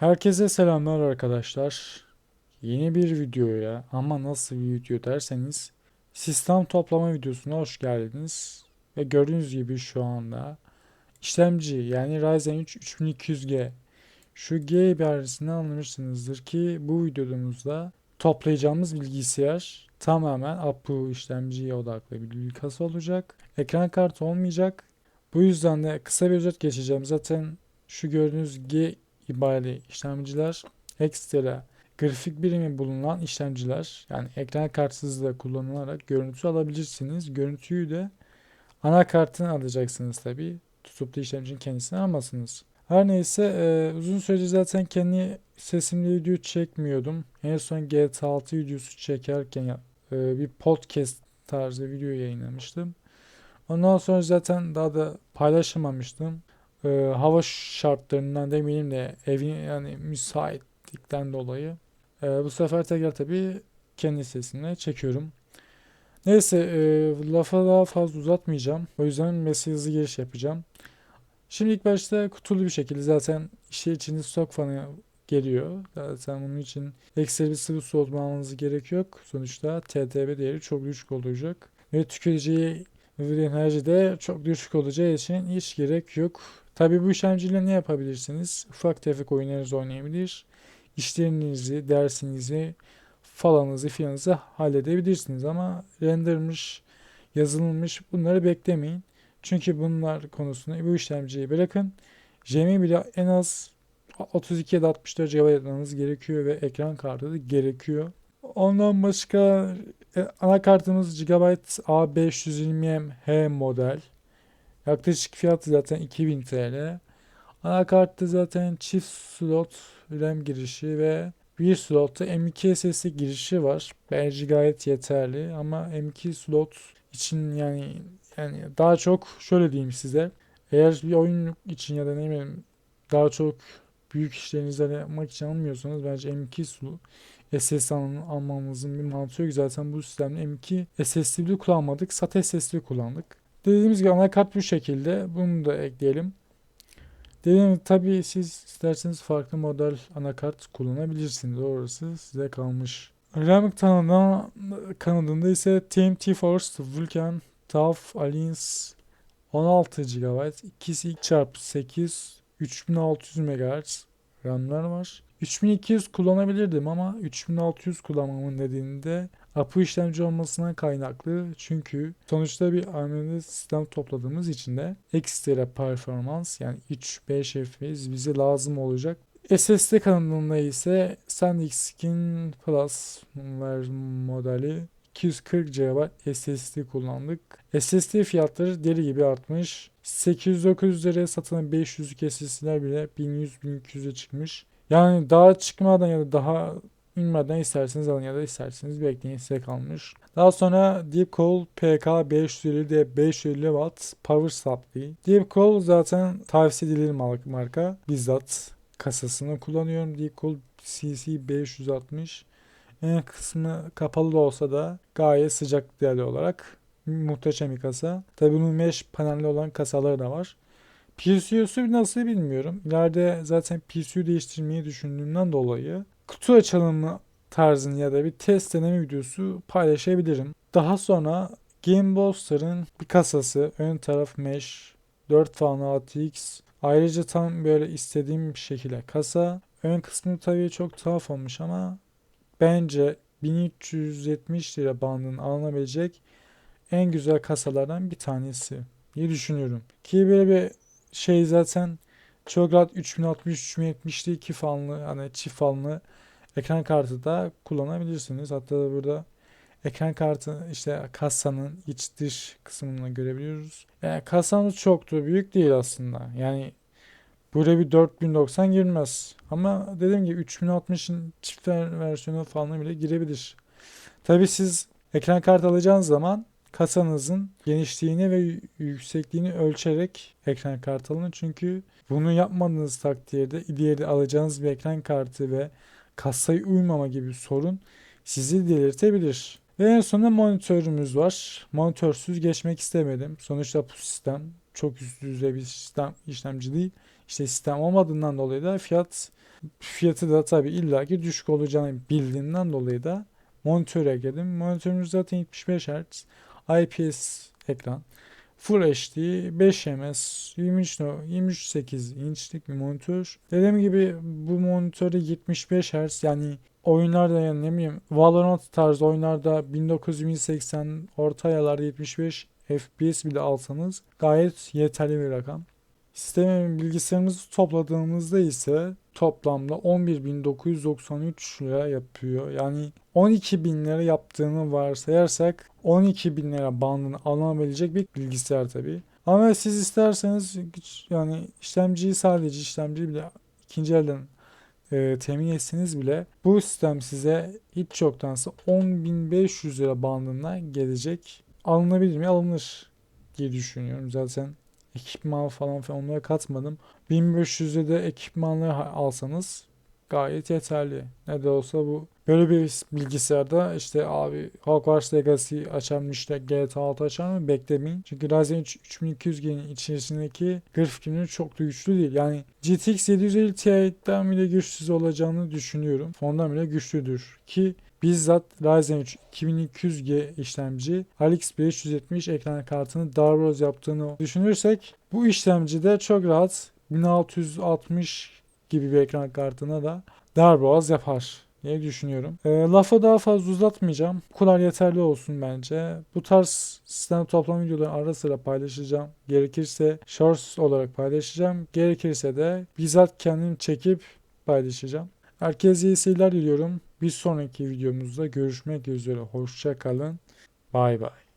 Herkese selamlar arkadaşlar. Yeni bir videoya ama nasıl bir video derseniz sistem toplama videosuna hoş geldiniz. Ve gördüğünüz gibi şu anda işlemci yani Ryzen 3 3200G şu G ibaresinden anlamışsınızdır ki bu videomuzda toplayacağımız bilgisayar tamamen APU işlemciye odaklı bir kasa olacak. Ekran kartı olmayacak. Bu yüzden de kısa bir özet geçeceğim. Zaten şu gördüğünüz G ibareli işlemciler ekstra grafik birimi bulunan işlemciler yani ekran kartsız da kullanılarak görüntü alabilirsiniz. Görüntüyü de anakartını alacaksınız tabi. Tutup da işlemcinin kendisini almasınız. Her neyse e, uzun süredir zaten kendi sesimle video çekmiyordum. En son GTA 6 videosu çekerken e, bir podcast tarzı video yayınlamıştım. Ondan sonra zaten daha da paylaşamamıştım. Ee, hava şartlarından demeyelim de evin yani müsaitlikten dolayı. Ee, bu sefer tekrar tabii kendi sesimle çekiyorum. Neyse e, lafa daha fazla uzatmayacağım. O yüzden mesaj hızlı giriş yapacağım. Şimdi ilk başta kutulu bir şekilde zaten işe içinde stok fanı geliyor. Zaten bunun için ekstra bir sıvı soğutma almanız gerek yok. Sonuçta TTB değeri çok düşük olacak. Ve tüketiciye enerji de çok düşük olacağı için hiç gerek yok. Tabi bu işlemciyle ne yapabilirsiniz? Ufak tefek oyunlarınızı oynayabilir. İşlerinizi, dersinizi, falanızı filanızı halledebilirsiniz. Ama rendermiş, yazılmış bunları beklemeyin. Çünkü bunlar konusunda bu işlemciyi bırakın. JM'i bile en az 32 ya da 64 GB yapmanız gerekiyor ve ekran kartı da gerekiyor. Ondan başka e, anakartımız GB A520M H model. Yaklaşık fiyatı zaten 2000 TL. Anakartta zaten çift slot RAM girişi ve bir slotta M.2 SSD girişi var. Bence gayet yeterli ama M.2 slot için yani yani daha çok şöyle diyeyim size. Eğer bir oyun için ya da ne bileyim daha çok büyük işlerinizi yapmak için almıyorsanız bence M.2 slot SSD al- almamızın bir mantığı yok. Zaten bu sistemde M.2 SSD kullanmadık. SATA SSD kullandık. Dediğimiz gibi anakart bu şekilde. Bunu da ekleyelim. Dediğim gibi tabii siz isterseniz farklı model anakart kullanabilirsiniz. Orası size kalmış. RAM kanadında, ise TMT Force Vulkan TAF Alliance 16 GB 2 çarpı 8 3600 MHz RAM'lar var. 3200 kullanabilirdim ama 3600 kullanmamın nedeninde APU işlemci olmasına kaynaklı. Çünkü sonuçta bir AMD sistem topladığımız için de ekstra performans yani 3-5 FPS bize lazım olacak. SSD kanalında ise SanDisk'in Plus modeli 240 GB SSD kullandık. SSD fiyatları deli gibi artmış. 800-900 liraya satılan 500'lük SSD'ler bile 1100-1200'e çıkmış. Yani daha çıkmadan ya da daha inmeden isterseniz alın ya da isterseniz bekleyin size kalmış. Daha sonra Deepcool PK550 de 550 Watt Power Supply. Deepcool zaten tavsiye edilir mar- marka. Bizzat kasasını kullanıyorum. Deepcool CC560. En kısmı kapalı da olsa da gayet sıcak değerli olarak muhteşem bir kasa. Tabi bunun mesh panelli olan kasaları da var. PCU'su nasıl bilmiyorum. İleride zaten PCU değiştirmeyi düşündüğümden dolayı kutu açılımı tarzını ya da bir test deneme videosu paylaşabilirim. Daha sonra Game Boster'ın bir kasası, ön taraf mesh, 4 fanlı ATX. Ayrıca tam böyle istediğim bir şekilde kasa. Ön kısmı tabii çok tuhaf olmuş ama bence 1370 lira bandının alınabilecek en güzel kasalardan bir tanesi diye düşünüyorum. Ki böyle bir şey zaten çok rahat 3060 3070'li iki fanlı hani çift fanlı ekran kartı da kullanabilirsiniz. Hatta da burada ekran kartı işte kasanın iç dış kısmını görebiliyoruz. Yani kasamız çok da büyük değil aslında. Yani buraya bir 4090 girmez. Ama dediğim gibi 3060'ın çift ver- versiyonu falan bile girebilir. Tabii siz ekran kartı alacağınız zaman kasanızın genişliğini ve yüksekliğini ölçerek ekran kartı alın. Çünkü bunu yapmadığınız takdirde ileride alacağınız bir ekran kartı ve kasaya uymama gibi sorun sizi delirtebilir. Ve en sonunda monitörümüz var. Monitörsüz geçmek istemedim. Sonuçta bu sistem çok üst düzey bir sistem işlemci değil. İşte sistem olmadığından dolayı da fiyat Fiyatı da tabii illaki düşük olacağını bildiğinden dolayı da monitöre girdim. Monitörümüz zaten 75 Hz IPS ekran. Full HD 5 ms 23 no- 23.8 inçlik bir monitör. Dediğim gibi bu monitörde 75 Hz yani oyunlarda yani ne bileyim Valorant tarzı oyunlarda 1980 orta ayarlarda 75 FPS bile alsanız gayet yeterli bir rakam. Sistemi bilgisayarımızı topladığımızda ise toplamda 11.993 lira yapıyor. Yani 12.000 lira yaptığını varsayarsak 12.000 lira bandını alınabilecek bir bilgisayar tabi. Ama siz isterseniz yani işlemciyi sadece işlemciyi bile ikinci elden e, temin etseniz bile bu sistem size hiç yoktansa 10.500 lira bandına gelecek. Alınabilir mi? Alınır diye düşünüyorum. Zaten ekipman falan filan onlara katmadım. 1500'e de ekipmanları alsanız gayet yeterli. Ne de olsa bu böyle bir bilgisayarda işte abi Hogwarts Legacy açar mı işte GTA 6 açar beklemeyin. Çünkü Ryzen 3 3200G'nin içerisindeki grafikleri çok da güçlü değil. Yani GTX 750 Ti'den bile güçsüz olacağını düşünüyorum. Ondan bile güçlüdür ki Bizzat Ryzen 3 2200G işlemci RX 570 ekran kartını Darboz yaptığını düşünürsek bu işlemcide çok rahat 1660 gibi bir ekran kartına da darboğaz yapar diye düşünüyorum. E, lafı daha fazla uzatmayacağım. Bu kadar yeterli olsun bence. Bu tarz sistem toplama videoları ara sıra paylaşacağım. Gerekirse shorts olarak paylaşacağım. Gerekirse de bizzat kendim çekip paylaşacağım. Herkese iyi seyirler diliyorum. Bir sonraki videomuzda görüşmek üzere. Hoşça kalın. Bay bay.